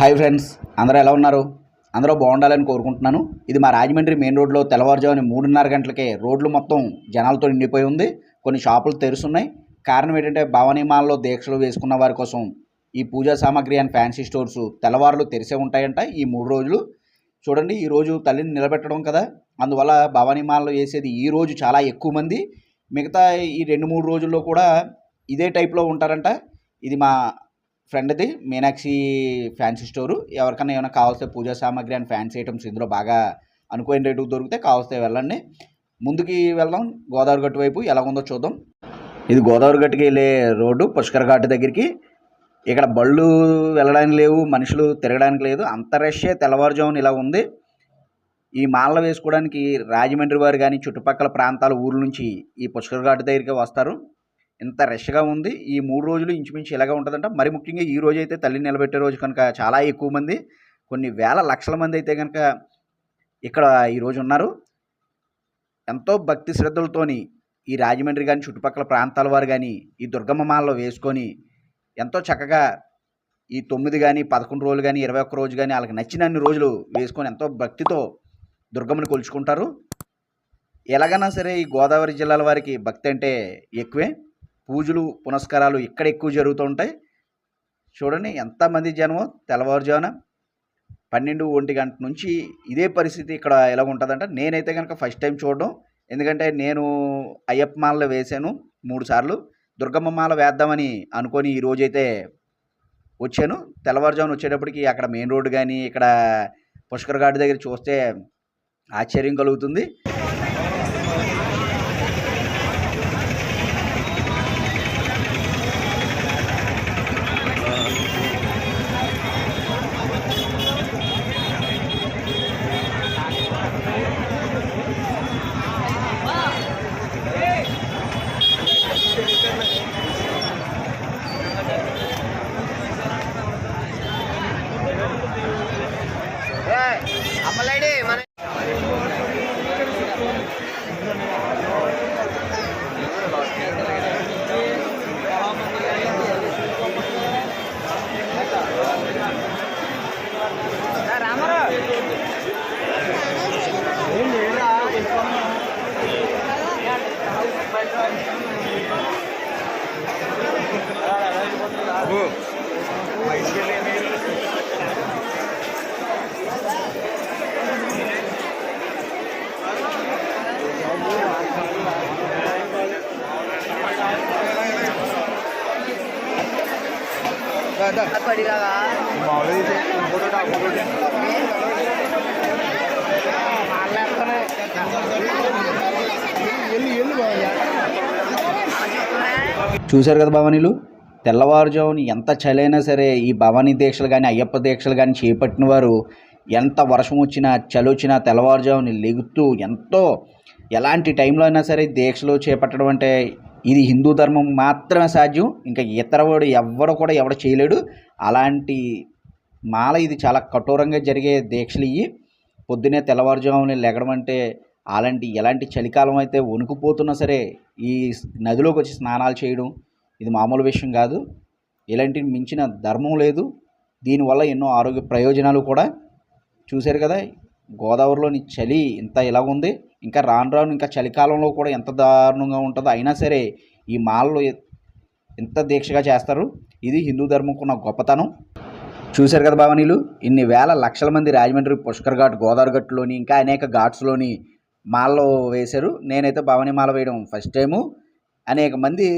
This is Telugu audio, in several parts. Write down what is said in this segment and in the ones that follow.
హాయ్ ఫ్రెండ్స్ అందరూ ఎలా ఉన్నారు? అందరూ బాగుండాలని కోరుకుంటున్నాను. ఇది మా రాజమండ్రి మెయిన్ రోడ్లో తెల్లవారుజామున మూడున్నర గంటలకే రోడ్లు మొత్తం జనాలతో నిండిపోయి ఉంది. కొన్ని షాపులు తెరుస్తున్నాయి. కారణం ఏంటంటే భవానీ మాల్లో దీక్షలు వేసుకున్న వారి కోసం ఈ పూజా సామాగ్రి అండ్ ఫ్యాన్సీ స్టోర్స్ తెల్లవారులు తెరిసే ఉంటాయంట ఈ మూడు రోజులు. చూడండి ఈ రోజు తల్లిని నిలబెట్టడం కదా. అందువల్ల భవానీ మాల్లో వేసేది ఈ రోజు చాలా ఎక్కువ మంది. మిగతా ఈ రెండు మూడు రోజుల్లో కూడా ఇదే టైప్లో ఉంటారంట. ఇది మా ఫ్రెండ్ది మీనాక్షి ఫ్యాన్సీ స్టోరు. ఎవరికైనా ఏమైనా కావాల్సిన పూజా సామాగ్రి అండ్ ఫ్యాన్సీ ఐటమ్స్ ఇందులో బాగా అనుకోని రేటుకు దొరికితే కావాల్సే వెళ్ళండి. ముందుకి వెళ్దాం. గోదావరి గట్టు వైపు ఎలా ఉందో చూద్దాం. ఇది గోదావరి గట్టుకి వెళ్ళే రోడ్డు పుష్కర్ ఘాట్ దగ్గరికి. ఇక్కడ బళ్ళు వెళ్ళడానికి లేవు మనుషులు తిరగడానికి లేదు. అంత రష్యే తెల్లవారుజామున ఇలా ఉంది. ఈ మాలలు వేసుకోవడానికి రాజమండ్రి వారు కానీ చుట్టుపక్కల ప్రాంతాల ఊర్ల నుంచి ఈ పుష్కర్ ఘాట్ దగ్గరికి వస్తారు. ఇంత రష్గా ఉంది. ఈ మూడు రోజులు ఇంచుమించు ఇలాగే ఉంటుందంట. మరి ముఖ్యంగా ఈ రోజు అయితే తల్లిని నిలబెట్టే రోజు కనుక చాలా ఎక్కువ మంది కొన్ని వేల లక్షల మంది అయితే కనుక ఇక్కడ ఈరోజు ఉన్నారు. ఎంతో భక్తి శ్రద్ధలతోని ఈ రాజమండ్రి కానీ చుట్టుపక్కల ప్రాంతాల వారు కానీ ఈ దుర్గమ్మ మాలలో వేసుకొని ఎంతో చక్కగా ఈ తొమ్మిది కానీ పదకొండు రోజులు కానీ ఇరవై ఒక్క రోజు కానీ వాళ్ళకి నచ్చిన అన్ని రోజులు వేసుకొని ఎంతో భక్తితో దుర్గమ్మని కొలుచుకుంటారు. ఎలాగైనా సరే ఈ గోదావరి జిల్లాల వారికి భక్తి అంటే ఎక్కువే. పూజలు పునస్కారాలు ఇక్కడ ఎక్కువ జరుగుతూ ఉంటాయి. చూడండి ఎంతమంది జనమో తెల్లవారుజామున పన్నెండు ఒంటి గంట నుంచి ఇదే పరిస్థితి ఇక్కడ ఎలా ఉంటుందంటే నేనైతే కనుక ఫస్ట్ టైం చూడడం. ఎందుకంటే నేను అయ్యప్ప మాలలో వేశాను మూడు సార్లు. దుర్గమ్మ మాల వేద్దామని అనుకొని ఈరోజైతే వచ్చాను. తెల్లవారుజామున వచ్చేటప్పటికి అక్కడ మెయిన్ రోడ్డు కానీ ఇక్కడ పుష్కర్ ఘాట్ దగ్గర చూస్తే ఆశ్చర్యం కలుగుతుంది. చూశారు కదా భవానీలు తెల్లవారుజామున ఎంత చలైనా సరే ఈ భవానీ దీక్షలు కానీ అయ్యప్ప దీక్షలు కానీ చేపట్టిన వారు ఎంత వర్షం వచ్చినా చలి వచ్చినా తెల్లవారుజామున లెగుతూ ఎంతో ఎలాంటి టైంలో అయినా సరే దీక్షలు చేపట్టడం అంటే ఇది హిందూ ధర్మం మాత్రమే సాధ్యం. ఇంకా ఇతర వాడు ఎవ్వడు కూడా ఎవడు చేయలేడు. అలాంటి మాల ఇది చాలా కఠోరంగా జరిగే దీక్షలు ఇవి పొద్దునే తెల్లవారుజామున లెగడం అంటే అలాంటి ఎలాంటి చలికాలం అయితే వణుకుపోతున్నా సరే ఈ నదిలోకి వచ్చి స్నానాలు చేయడం ఇది మామూలు విషయం కాదు. ఇలాంటి మించిన ధర్మం లేదు. దీనివల్ల ఎన్నో ఆరోగ్య ప్రయోజనాలు కూడా. చూశారు కదా గోదావరిలోని చలి ఇంత ఇలా ఉంది. ఇంకా రాను రాను ఇంకా చలికాలంలో కూడా ఎంత దారుణంగా ఉంటుందో అయినా సరే ఈ మాలలు ఎంత దీక్షగా చేస్తారు. ఇది హిందూ ధర్మంకున్న గొప్పతనం. చూశారు కదా భావనీలు ఇన్ని వేల లక్షల మంది రాజమండ్రి పుష్కర్ ఘాట్ గోదావరి గట్టులోని ఇంకా అనేక ఘాట్స్లోని మాలలో వేశారు. నేనైతే భవని మాల వేయడం ఫస్ట్ టైము. అనేక మంది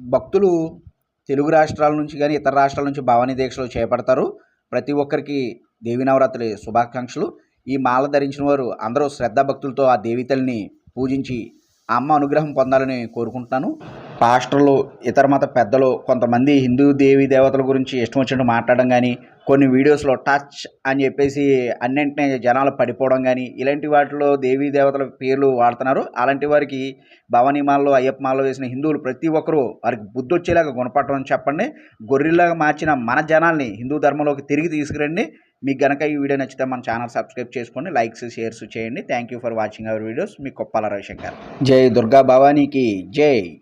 భక్తులు తెలుగు రాష్ట్రాల నుంచి కానీ ఇతర రాష్ట్రాల నుంచి భవానీ దీక్షలు చేపడతారు. ప్రతి ఒక్కరికి దేవి నవరాత్రి శుభాకాంక్షలు. ఈ మాల ధరించిన వారు అందరూ శ్రద్ధాభక్తులతో ఆ దేవితల్ని పూజించి అమ్మ అనుగ్రహం పొందాలని కోరుకుంటున్నాను. పాస్టర్లు ఇతర మత పెద్దలు కొంతమంది హిందూ దేవి దేవతల గురించి ఇష్టం వచ్చినట్టు మాట్లాడడం కానీ కొన్ని వీడియోస్లో టచ్ అని చెప్పేసి అన్నింటినీ జనాలు పడిపోవడం కానీ ఇలాంటి వాటిలో దేవీ దేవతల పేర్లు వాడుతున్నారు. అలాంటి వారికి భవానీ మాలలో అయ్యప్ప మాలలో వేసిన హిందువులు ప్రతి ఒక్కరూ వారికి బుద్ధి వచ్చేలాగా గుణపడటం చెప్పండి. గొర్రెలాగా మార్చిన మన జనాల్ని హిందూ ధర్మంలోకి తిరిగి తీసుకురండి. మీకు గనక ఈ వీడియో నచ్చితే మన ఛానల్ సబ్స్క్రైబ్ చేసుకోండి లైక్స్ షేర్స్ చేయండి. Thank you for watching our videos మీ కొప్పాల రవిశంకర్. జై దుర్గా భవానీకి. జై.